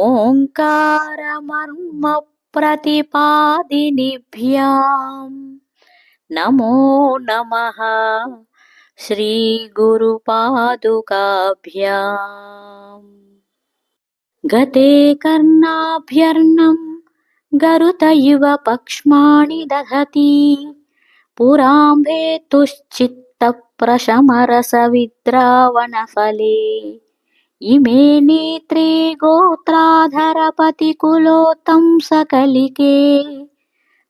ఓంకారమర్మ प्रतिपादिनिभ्यां नमो नमः श्रीगुरुपादुकाभ्याम् गते कर्णाभ्यर्णं गरुत इव पक्ष्माणि दधति पुराम्भेतुश्चित्तप्रशमरसविद्रावणफले इमे ఇమేని త్రిగోత్రాధరపతికులోత్తం సకలికే.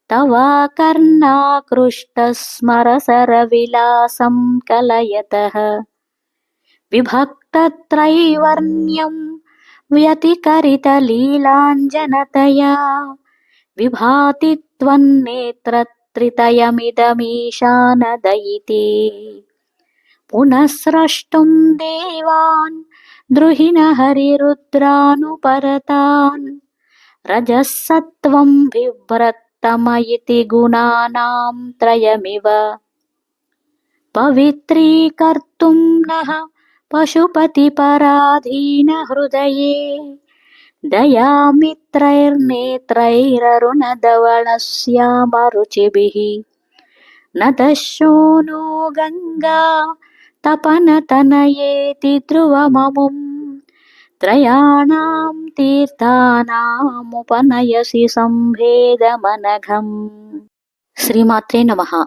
తవా కర్ణాకృష్టస్మరసరవిలాసం కలయత. విభక్తత్రైవర్ణ్యం వ్యతికరితలీలాంజనతయా విభాతి త్వన్నేత్రత్రితయమిదమీశానదయితే పునఃస్రష్టం దేవాన్ द्रुहिण हरिरुद्रानुपरतान् रजः सत्त्वं बिभ्रत्तम इति गुणानां त्रयमिव पवित्रीकर्तुं नः पशुपतिपराधीनहृदये दयामित्रैर्नेत्रैररुणधवलश्यामरुचिभिः न दशो नो తపన తనయేతి ధ్రువమముం త్రయాణాం తీర్థానాముపనయసి సంభేదమనఘం. శ్రీమాత్రే నమః.